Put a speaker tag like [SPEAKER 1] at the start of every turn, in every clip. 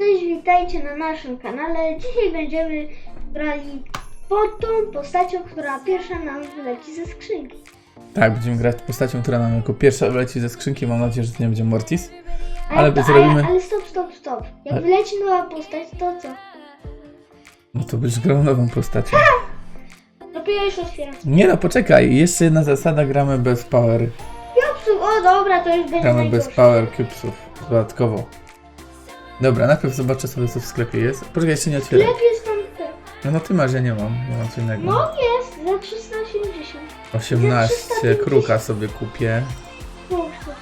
[SPEAKER 1] Cześć, witajcie na naszym kanale. Dzisiaj będziemy grali pod tą postacią, która pierwsza nam wyleci ze skrzynki.
[SPEAKER 2] Tak, będziemy grać postacią, która nam jako pierwsza wyleci ze skrzynki. Mam nadzieję, że to nie będzie Mortis.
[SPEAKER 1] Ale, to,
[SPEAKER 2] zrobimy-
[SPEAKER 1] ale, ale stop, stop, stop. Jak
[SPEAKER 2] Ale-
[SPEAKER 1] wyleci nowa postać, to co?
[SPEAKER 2] No to będziesz grał nową postacią.
[SPEAKER 1] Dopiero No już otwieram.
[SPEAKER 2] Nie no, poczekaj. Jeszcze jedna zasada, gramy bez power.
[SPEAKER 1] Jopsu, o dobra, to już będzie
[SPEAKER 2] Gramy bez power cubesów. Dodatkowo. Dobra, najpierw zobaczę sobie, co w sklepie jest. Poczekaj, jeszcze nie otwieram.
[SPEAKER 1] Lepiej jest tam te.
[SPEAKER 2] No, no ty masz, ja nie mam. Ja mam co innego.
[SPEAKER 1] No jest, za 380.
[SPEAKER 2] 18, kruka sobie kupię.
[SPEAKER 1] Proszę.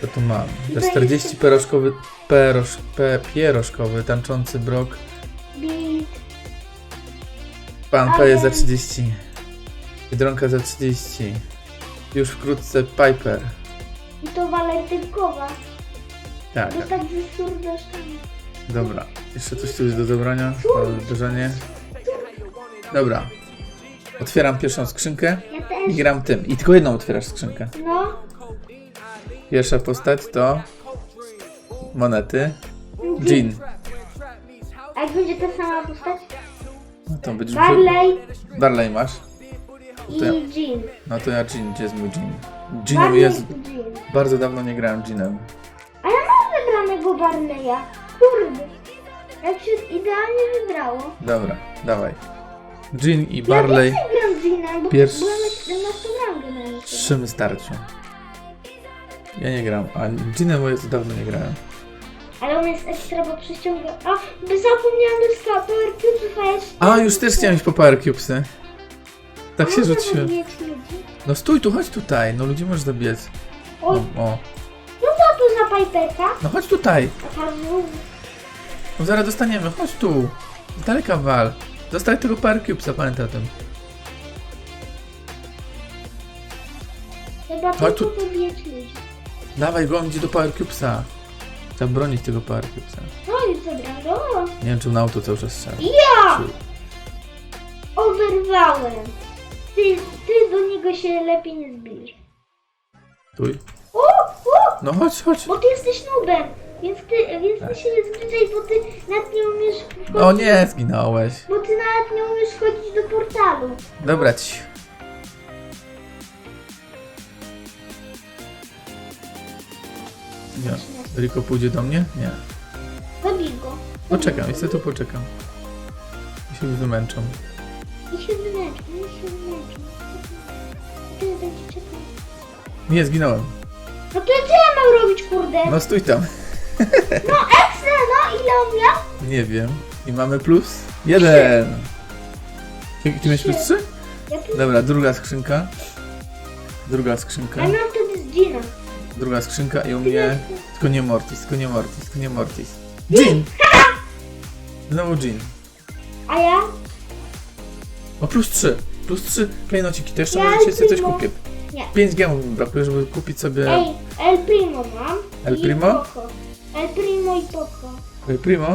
[SPEAKER 2] Co tu mam?
[SPEAKER 1] To
[SPEAKER 2] 40
[SPEAKER 1] jest-
[SPEAKER 2] peroszkowy, perosz, pe, pierożkowy, tańczący brok.
[SPEAKER 1] Beat.
[SPEAKER 2] Pan
[SPEAKER 1] Ale-
[SPEAKER 2] jest za 30. Biedronka za 30. Już wkrótce Piper.
[SPEAKER 1] I to walentynkowa.
[SPEAKER 2] Tak,
[SPEAKER 1] Bo tak ze surdeszkami.
[SPEAKER 2] dobra. Jeszcze coś tu jest do zabrania? Do zderzenie. Dobra. Otwieram pierwszą skrzynkę
[SPEAKER 1] Ja
[SPEAKER 2] i
[SPEAKER 1] też.
[SPEAKER 2] gram tym. I tylko jedną otwierasz skrzynkę.
[SPEAKER 1] No.
[SPEAKER 2] Pierwsza postać to monety. Jean.
[SPEAKER 1] A jak będzie ta sama postać?
[SPEAKER 2] No to być
[SPEAKER 1] Barley
[SPEAKER 2] Barley masz.
[SPEAKER 1] i
[SPEAKER 2] To ja-
[SPEAKER 1] Jean.
[SPEAKER 2] No to ja Jean. Gdzie jest mój Jean? Jeanem
[SPEAKER 1] Barley
[SPEAKER 2] jest...
[SPEAKER 1] i Jean.
[SPEAKER 2] Bardzo dawno nie grałem Jeanem.
[SPEAKER 1] A ja mam wybranego Barleya. Kurde. Jak się idealnie wybrało.
[SPEAKER 2] Dobra, dawaj. Jean i
[SPEAKER 1] Ja
[SPEAKER 2] Barley.
[SPEAKER 1] więcej gram Jeanem, bo
[SPEAKER 2] Pierwszy-
[SPEAKER 1] byłem na 17 rangę na nim.
[SPEAKER 2] Trzy starciu. Ja nie gram, a Jeanem bo jest dawno nie grałem.
[SPEAKER 1] Ale on jest ekstra, bo przyciąga... A, by zapomniałem do Power Cubesów, a
[SPEAKER 2] już też chciałem iść po Power Cubesy. Tak się rzuciłem.
[SPEAKER 1] zabijać ludzi.
[SPEAKER 2] No stój tu, chodź tutaj. No ludzi możesz zabiec.
[SPEAKER 1] O,
[SPEAKER 2] No, o.
[SPEAKER 1] no tu za Piperka?
[SPEAKER 2] No chodź tutaj. No zaraz dostaniemy, chodź tu. Z daleka wal. Dostaj tego Power Cubesa, pamiętaj o tym.
[SPEAKER 1] Trzeba
[SPEAKER 2] Chodź tu.
[SPEAKER 1] ludzi.
[SPEAKER 2] Dawaj go, on idzie do Power Cubesa. Trzeba bronić tego Power Cubesa.
[SPEAKER 1] No już zabrałem go.
[SPEAKER 2] Nie wiem, czy na auto cały czas strzela.
[SPEAKER 1] Ja!
[SPEAKER 2] Czy-
[SPEAKER 1] Oberwałem. Ty, ty do niego się lepiej nie zbliż.
[SPEAKER 2] Tuj. No chodź, chodź.
[SPEAKER 1] Bo ty jesteś nubem. Więc ty, więc ty się nie zbliżaj, bo ty nawet nie umiesz wchodzić.
[SPEAKER 2] O nie, zginąłeś.
[SPEAKER 1] Bo ty nawet nie umiesz wchodzić do portalu.
[SPEAKER 2] Dobra ci. Nie. Riko pójdzie do mnie? Nie.
[SPEAKER 1] Zabij go.
[SPEAKER 2] Poczekam, jeszcze tu poczekam. I się wymęczą.
[SPEAKER 1] I się wymęczą, i się będzie czekał.
[SPEAKER 2] Nie, zginąłem.
[SPEAKER 1] No to ja robić, kurde?
[SPEAKER 2] No stój tam.
[SPEAKER 1] No ekstra, no ile on miał?
[SPEAKER 2] Nie wiem. I mamy plus? Jeden. Ty, ty miałeś plus trzy?
[SPEAKER 1] Ja.
[SPEAKER 2] Dobra, druga skrzynka. Druga
[SPEAKER 1] Ja
[SPEAKER 2] skrzynka.
[SPEAKER 1] miałam wtedy z Gina.
[SPEAKER 2] Druga skrzynka i u mnie... Tylko nie Mortis, tylko nie Mortis, tylko nie Mortis. Jean! Znowu Jean.
[SPEAKER 1] A ja?
[SPEAKER 2] O, plus 3. Plus 3 klejnociki. To jeszcze
[SPEAKER 1] Ja
[SPEAKER 2] możecie sobie coś kupię.
[SPEAKER 1] Nie.
[SPEAKER 2] 5 gemów mi brakuje, żeby kupić sobie
[SPEAKER 1] Ej, El Primo mam.
[SPEAKER 2] El
[SPEAKER 1] i
[SPEAKER 2] Primo?
[SPEAKER 1] Poco. El Primo i Poco.
[SPEAKER 2] El Primo.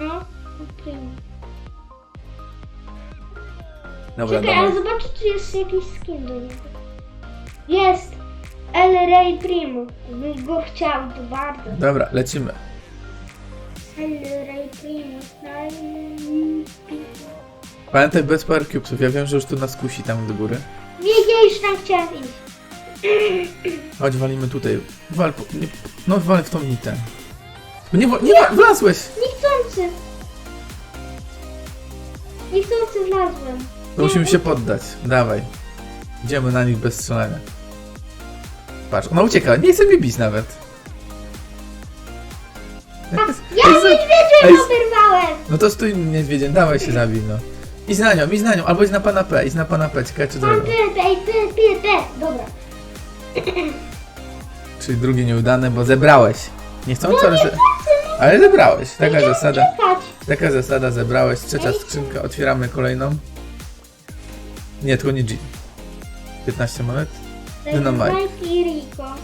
[SPEAKER 1] No, El Primo.
[SPEAKER 2] Dobra,
[SPEAKER 1] Czekaj, ale
[SPEAKER 2] dawaj.
[SPEAKER 1] zobaczę, czy jest jakiś skin do niego. Jest! El Rey Primo. Bym go chciał, to bardzo.
[SPEAKER 2] Dobra, lecimy.
[SPEAKER 1] El Rey Primo. Primo.
[SPEAKER 2] Pamiętaj bez cubesów. Ja wiem, że już tu nas kusi tam do góry.
[SPEAKER 1] Ja już tam chciałem iść.
[SPEAKER 2] Chodź, walimy tutaj. Wal, po, nie, no wal w tą nitę. Nie, wa- nie, wa- wlazłeś!
[SPEAKER 1] Niechcący. Niechcący wlazłem.
[SPEAKER 2] To musimy się poddać. Dawaj. Idziemy na nich bez strzelania. Patrz, ona ucieka. Nie chce mnie bić nawet.
[SPEAKER 1] Ja
[SPEAKER 2] Ej, z-
[SPEAKER 1] niedźwiedziem
[SPEAKER 2] Ej, z-
[SPEAKER 1] oberwałem.
[SPEAKER 2] No to stój niedźwiedziem, dawaj się zabij, no. Idź na nią, idź na nią, albo idź na pana P, idź na pana P, ciekawe czy
[SPEAKER 1] Pan
[SPEAKER 2] drugą.
[SPEAKER 1] ty, ej, ty, ty, ty. Dobra.
[SPEAKER 2] Czyli drugie nieudane, bo zebrałeś. Nie chcąc, ale, ze... ale zebrałeś. Taka zasada. Taka zasada, zebrałeś. Trzecia skrzynka, otwieramy kolejną. Nie, tylko nie G. 15 monet. Dynamite.
[SPEAKER 1] Mike i Rico.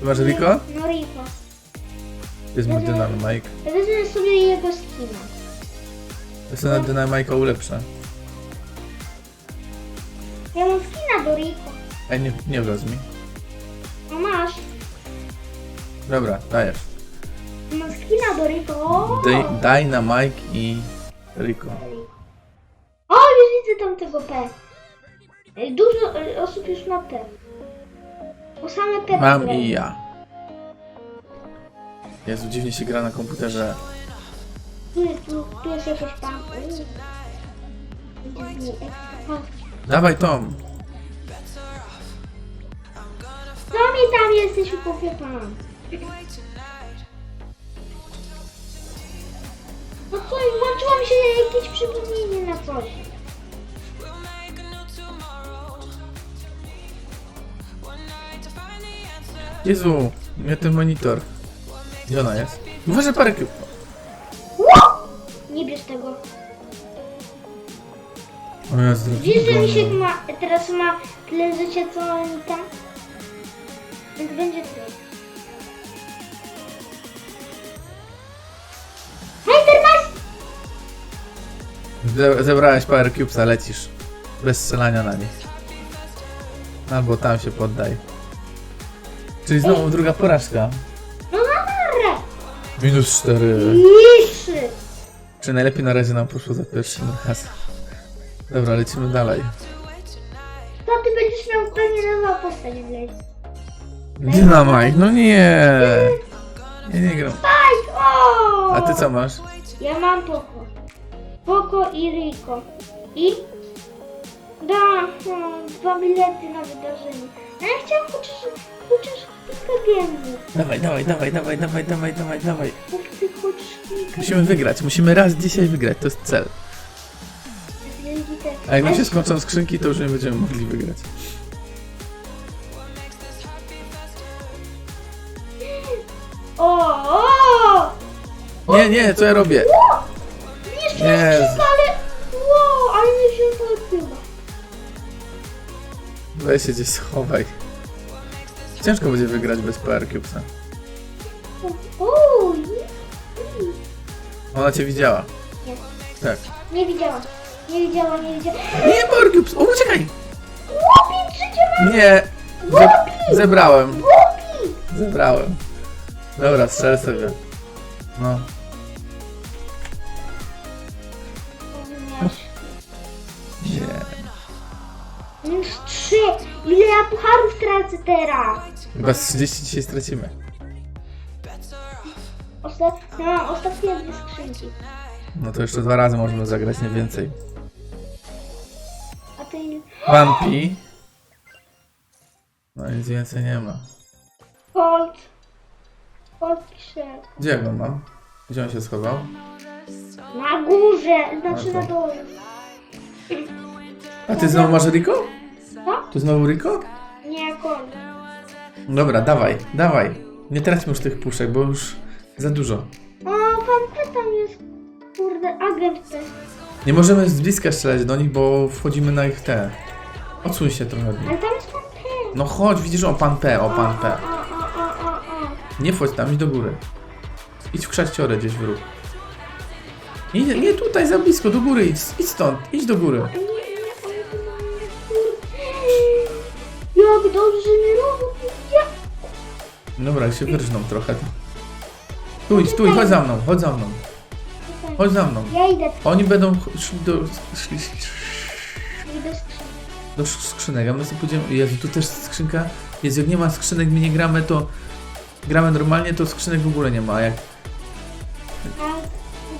[SPEAKER 2] Ty masz Rico?
[SPEAKER 1] No Rico.
[SPEAKER 2] To jest mój Dynamite.
[SPEAKER 1] Ja wezmę sobie jego skina.
[SPEAKER 2] To sobie na Dynamite ulepszę.
[SPEAKER 1] Ja mam skina do Rico.
[SPEAKER 2] Ej, nie, nie wlaz
[SPEAKER 1] A masz?
[SPEAKER 2] Dobra, dajesz.
[SPEAKER 1] Mam skina do Rico.
[SPEAKER 2] Daj- Dynamite i Rico.
[SPEAKER 1] O, już widzę tam tego P. Dużo e, osób już ma P. Bo same P
[SPEAKER 2] Mam
[SPEAKER 1] grają.
[SPEAKER 2] i ja. Jezu, dziwnie się gra na komputerze.
[SPEAKER 1] Tu jest, tu, tu jest jakaś pan.
[SPEAKER 2] Dawaj Tom.
[SPEAKER 1] Co mi tam jesteś, pan? No co, włączyło mi się jakieś przypomnienie na coś.
[SPEAKER 2] Jezu, mnie ten monitor. Gdzie ona jest? Uważaj parę.
[SPEAKER 1] Ło! Nie bierz tego.
[SPEAKER 2] O Jezu,
[SPEAKER 1] Wiesz, że Misiek
[SPEAKER 2] no.
[SPEAKER 1] ma, teraz ma tyle życia co Anita? Więc będzie masz!
[SPEAKER 2] Ze- Zebrałeś Power Cubesa, lecisz. Bez strzelania na nich. Albo tam się poddaj. Czyli znowu druga porażka.
[SPEAKER 1] No marę!
[SPEAKER 2] Minus 4.
[SPEAKER 1] Liszy!
[SPEAKER 2] Czy najlepiej na razie nam poszło za pierwszym razem. Dobra, lecimy dalej.
[SPEAKER 1] To ty będziesz miał pewnie nową postać wleć.
[SPEAKER 2] Dynamite, no nie. Ja nie gram.
[SPEAKER 1] O!
[SPEAKER 2] A ty co masz?
[SPEAKER 1] Ja mam Poco. Poco i Rico. I? Da, no, dwa bilety na wydarzenie. A ja chciałam chociaż, chociaż kilka gębów.
[SPEAKER 2] Dawaj, dawaj, dawaj, dawaj, dawaj, dawaj, dawaj, dawaj.
[SPEAKER 1] Bo chcę chociaż kilka
[SPEAKER 2] Musimy wygrać, musimy raz dzisiaj wygrać, to jest cel.
[SPEAKER 1] gębów.
[SPEAKER 2] A jak nam się skończą skrzynki, to już nie będziemy mogli wygrać. Nie, nie, co ja robię? Nie.
[SPEAKER 1] kilka, ale... Wow, ale nie wziąłem to.
[SPEAKER 2] Weź się gdzieś schowaj. Ciężko będzie wygrać bez PR Cubesa.
[SPEAKER 1] O, nie.
[SPEAKER 2] Ona cię widziała.
[SPEAKER 1] Nie.
[SPEAKER 2] Tak.
[SPEAKER 1] Nie widziałam. Nie widziałam, nie widziałam.
[SPEAKER 2] Nie, PR Cubes! O, uciekaj!
[SPEAKER 1] Łopi, życie ma
[SPEAKER 2] Nie! Ze zebrałem.
[SPEAKER 1] łopi!
[SPEAKER 2] Zebrałem. Dobra, strzel sobie. No.
[SPEAKER 1] Pucharów tracę teraz?
[SPEAKER 2] Chyba z 30 dzisiaj stracimy.
[SPEAKER 1] Ostat... Ja mam ostatnie dwie skrzynki.
[SPEAKER 2] No to jeszcze dwa razy możemy zagrać, nie więcej.
[SPEAKER 1] A ty ile?
[SPEAKER 2] Vampi. No nic więcej nie ma.
[SPEAKER 1] Colt. Colt pisze.
[SPEAKER 2] Gdzie go mam? Gdzie on się schował?
[SPEAKER 1] Na górze, znaczy
[SPEAKER 2] No
[SPEAKER 1] na dole.
[SPEAKER 2] A ty znowu masz Rico?
[SPEAKER 1] Co?
[SPEAKER 2] Tu znowu Rico? Dobra, dawaj, dawaj. Nie traćmy już tych puszek, bo już za dużo.
[SPEAKER 1] O, pan tam jest. Kurde, agent P.
[SPEAKER 2] Nie możemy z bliska strzelać do nich, bo wchodzimy na ich te. Odsuń się trochę od nich.
[SPEAKER 1] Ale tam jest pan P.
[SPEAKER 2] No chodź, widzisz, o pan P, o pan P.
[SPEAKER 1] O, o, o, o, o.
[SPEAKER 2] Nie wchodź tam, idź do góry. Idź w krzaściorę gdzieś w róg. Nie, nie tutaj, za blisko, do góry idź, idź stąd, idź do góry.
[SPEAKER 1] Nie, dobrze, nie robię. Ja...
[SPEAKER 2] Dobra, się wyrżną trochę. Tu idź, tu idź, chodź za mną, chodź za mną, chodź za mną.
[SPEAKER 1] Ja idę,
[SPEAKER 2] Oni będą szli do, szli,
[SPEAKER 1] idę
[SPEAKER 2] do sk- skrzynek, a my sobie pójdziemy... Jezu, tu też skrzynka. Jezu, jak nie ma skrzynek, my nie gramy, to... Gramy normalnie, to skrzynek w ogóle nie ma, a jak...
[SPEAKER 1] A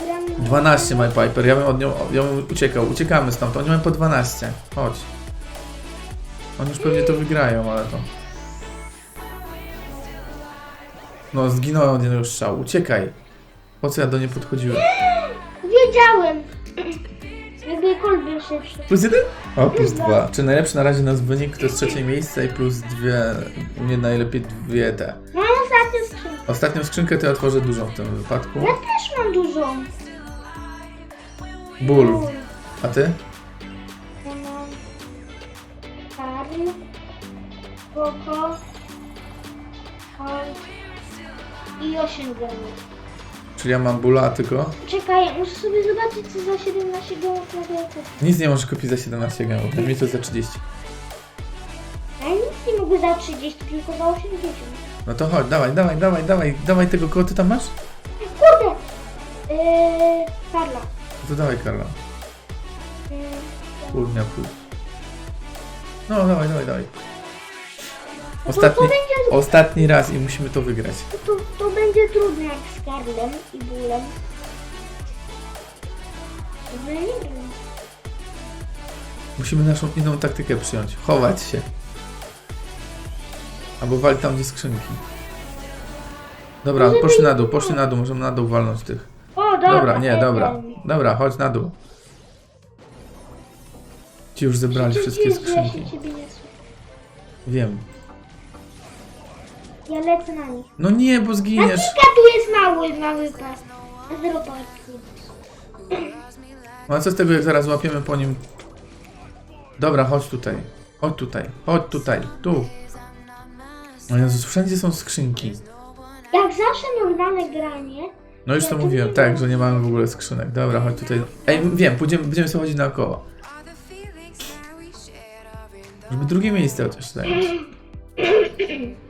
[SPEAKER 1] gramy...
[SPEAKER 2] 12 My Piper, ja bym od nią, ja bym uciekał, uciekamy stąd, oni mają po 12. Chodź. Oni już pewnie to wygrają, ale to... No, zginąłem od jednego strzału, uciekaj. Po co ja do niej podchodziłem?
[SPEAKER 1] Wiedziałem. Jakby Colt był szybszy.
[SPEAKER 2] Plus jeden? O, plus dwa. Czy najlepszy na razie nasz wynik to jest trzecie miejsce i plus dwie, nie najlepiej dwie te.
[SPEAKER 1] Mam ostatnią skrzynkę.
[SPEAKER 2] Ostatnią skrzynkę to ja otworzę dużą w tym wypadku.
[SPEAKER 1] Ja też mam dużą.
[SPEAKER 2] Ból. A ty?
[SPEAKER 1] I 8 gemów.
[SPEAKER 2] Czyli ja mam bóla, a ty go?
[SPEAKER 1] Czekaj, muszę sobie zobaczyć co za 17 gemów na wielce.
[SPEAKER 2] Nic nie możesz kupić za 17 gemów, mi to za 30.
[SPEAKER 1] Ja nic nie mogę za 30, tylko za 80.
[SPEAKER 2] No to chodź, dawaj, dawaj, dawaj, dawaj, dawaj tego, kogo ty tam masz?
[SPEAKER 1] Yy, Karla.
[SPEAKER 2] To dawaj Karla.
[SPEAKER 1] Yy,
[SPEAKER 2] Kurnia plus. No dawaj, dawaj, dawaj.
[SPEAKER 1] To, to,
[SPEAKER 2] Ostatni,
[SPEAKER 1] będzie,
[SPEAKER 2] ostatni raz i musimy to wygrać.
[SPEAKER 1] to, to będzie trudne jak z Karlem i Bólem.
[SPEAKER 2] Musimy naszą inną taktykę przyjąć. Chować się. Albo walić tam gdzie skrzynki. Dobra,
[SPEAKER 1] Możemy
[SPEAKER 2] poszli na dół, poszli na dół, możemy na dół walnąć tych.
[SPEAKER 1] O, dobra.
[SPEAKER 2] Dobra, nie, dobra. Dobra, chodź na dół. Ci już zebrali wszystkie skrzynki.
[SPEAKER 1] Ciebie nie słyszę.
[SPEAKER 2] Wiem.
[SPEAKER 1] Ja lecę na nich.
[SPEAKER 2] No nie, bo zginiesz.
[SPEAKER 1] Kika tu jest mały, mały pas. A zero parki.
[SPEAKER 2] No a co z tego, jak zaraz łapiemy po nim... Dobra, chodź tutaj. Chodź tutaj. Chodź tutaj. Tu. O Jezus, wszędzie są skrzynki.
[SPEAKER 1] Jak zawsze normalne granie,
[SPEAKER 2] No już to mówiłem, tak, że nie mamy w ogóle skrzynek. Dobra, chodź tutaj. Ej, wiem, pójdziemy, będziemy sobie chodzić naokoło. Żeby drugie miejsce chociaż zająć.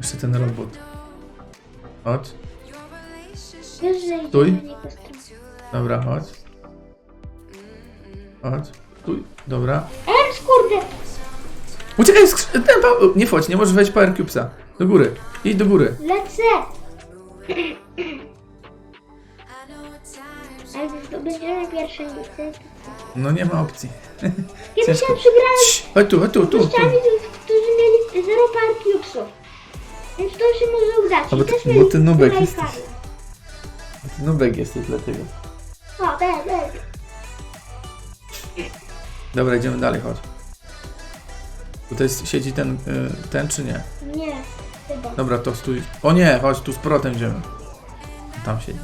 [SPEAKER 2] Jeszcze ten robot. Chodź.
[SPEAKER 1] wiesz, że
[SPEAKER 2] Stój.
[SPEAKER 1] idzie na niego stronę.
[SPEAKER 2] Dobra, chodź. Chodź. Tu. Dobra.
[SPEAKER 1] Ernst, kurde!
[SPEAKER 2] Uciekaj, skrzy- ten pa... Nie wchodź, nie możesz wejść Power Cubesa. Do góry. Idź do góry.
[SPEAKER 1] Lecę! Ale to będziemy pierwsze miejsce.
[SPEAKER 2] No nie ma opcji.
[SPEAKER 1] Kiedyś
[SPEAKER 2] Ciężko.
[SPEAKER 1] się przegrałem
[SPEAKER 2] Cii, Chodź tu, chodź tu,
[SPEAKER 1] z
[SPEAKER 2] tu, tu.
[SPEAKER 1] gościami, którzy mieli zero par cubesów. Więc to się może udać.
[SPEAKER 2] A bo ty-
[SPEAKER 1] też
[SPEAKER 2] bo ty nubek
[SPEAKER 1] Tula i
[SPEAKER 2] jesteś.
[SPEAKER 1] Karla.
[SPEAKER 2] Nubek jesteś dlatego.
[SPEAKER 1] O, be, be.
[SPEAKER 2] Dobra, idziemy dalej, chodź. Tutaj siedzi ten, y, ten czy nie?
[SPEAKER 1] Nie, chyba.
[SPEAKER 2] Dobra, to stój. O nie, chodź, tu z protem idziemy. Tam siedzi.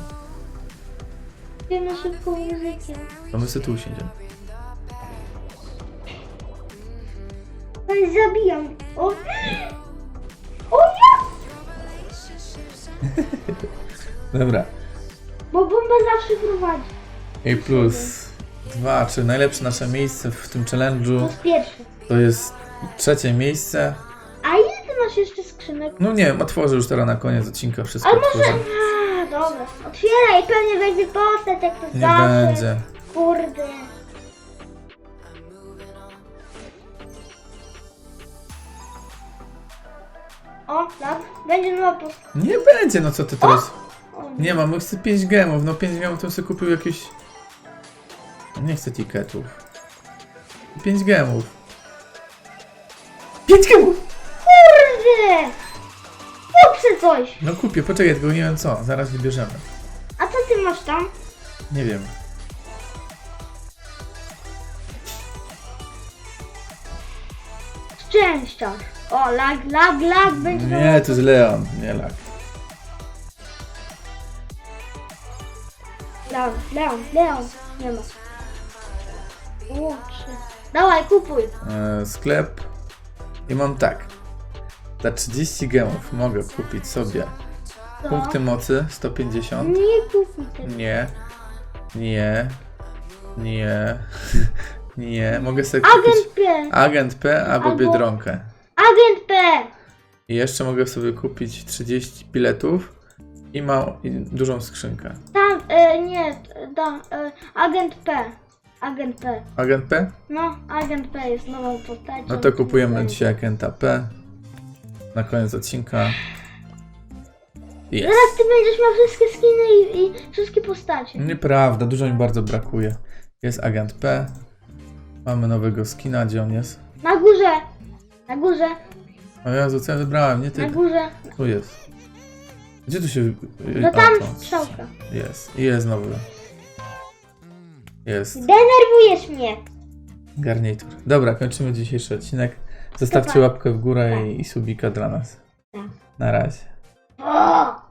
[SPEAKER 1] Wiemy szybką muzykę.
[SPEAKER 2] To my sobie tu siedzimy.
[SPEAKER 1] Zabijam. O
[SPEAKER 2] Dobra.
[SPEAKER 1] Bo bomba zawsze prowadzi.
[SPEAKER 2] I plus dwa, czy najlepsze nasze miejsce w tym
[SPEAKER 1] To
[SPEAKER 2] challenge'u
[SPEAKER 1] jest pierwsze.
[SPEAKER 2] to jest trzecie miejsce.
[SPEAKER 1] A ile ty masz jeszcze skrzynek?
[SPEAKER 2] No nie wiem, otworzę już teraz na koniec odcinka wszystko
[SPEAKER 1] Ale może...
[SPEAKER 2] otworzę.
[SPEAKER 1] A, dobra. Otwieraj, pewnie będzie postać jak to
[SPEAKER 2] Nie
[SPEAKER 1] zawsze.
[SPEAKER 2] będzie.
[SPEAKER 1] Kurde. O, tak. Będzie nowa postać.
[SPEAKER 2] Nie będzie, no co ty teraz? Nie mam, chcę 5 gemów, no 5 gemów to sobie kupił jakieś... Nie chcę tiketów. 5 gemów. 5 gemów!
[SPEAKER 1] Kurde! Kupcie coś!
[SPEAKER 2] No kupię, poczekaj, tylko nie wiem co, zaraz wybierzemy.
[SPEAKER 1] A co ty masz tam?
[SPEAKER 2] Nie wiem.
[SPEAKER 1] Szczęściarz. O, lag, lag, lag. Będzie
[SPEAKER 2] Nie, to jest Leon, nie lak.
[SPEAKER 1] Leon, Leon, Leon. Nie ma. Trzy. Dawaj, kupuj.
[SPEAKER 2] E, sklep. I mam tak. Za 30 gemów mogę kupić sobie
[SPEAKER 1] Co?
[SPEAKER 2] punkty mocy 150.
[SPEAKER 1] Nie kupuj tego.
[SPEAKER 2] Nie. Nie. Nie. Nie. Mogę sobie kupić
[SPEAKER 1] Agent P.
[SPEAKER 2] Agent P albo
[SPEAKER 1] Albo-
[SPEAKER 2] Biedronkę.
[SPEAKER 1] Agent P.
[SPEAKER 2] I jeszcze mogę sobie kupić 30 biletów i małą, i dużą skrzynkę.
[SPEAKER 1] Tam, e, nie, da, e, agent P. Agent P.
[SPEAKER 2] Agent P?
[SPEAKER 1] No, agent P jest nową postacią.
[SPEAKER 2] No to kupujemy dzisiaj agenta P. Na koniec odcinka. Jest.
[SPEAKER 1] Teraz ty będziesz miał wszystkie skiny i, i wszystkie postacie.
[SPEAKER 2] Nieprawda, dużo mi bardzo brakuje. Jest agent P. Mamy nowego skina, gdzie on jest?
[SPEAKER 1] Na górze. Na górze.
[SPEAKER 2] O Jezu, co ja wybrałem? Nie
[SPEAKER 1] Na
[SPEAKER 2] ty.
[SPEAKER 1] górze.
[SPEAKER 2] Tu jest. Gdzie tu się...
[SPEAKER 1] No
[SPEAKER 2] A,
[SPEAKER 1] tam strzałka.
[SPEAKER 2] Jest. I jest nowy. Jest.
[SPEAKER 1] Denerwujesz mnie.
[SPEAKER 2] Garnitur. Dobra, kończymy dzisiejszy odcinek. Zostawcie
[SPEAKER 1] Dobra.
[SPEAKER 2] łapkę w górę i, i subika dla nas.
[SPEAKER 1] Tak.
[SPEAKER 2] Na razie.
[SPEAKER 1] O!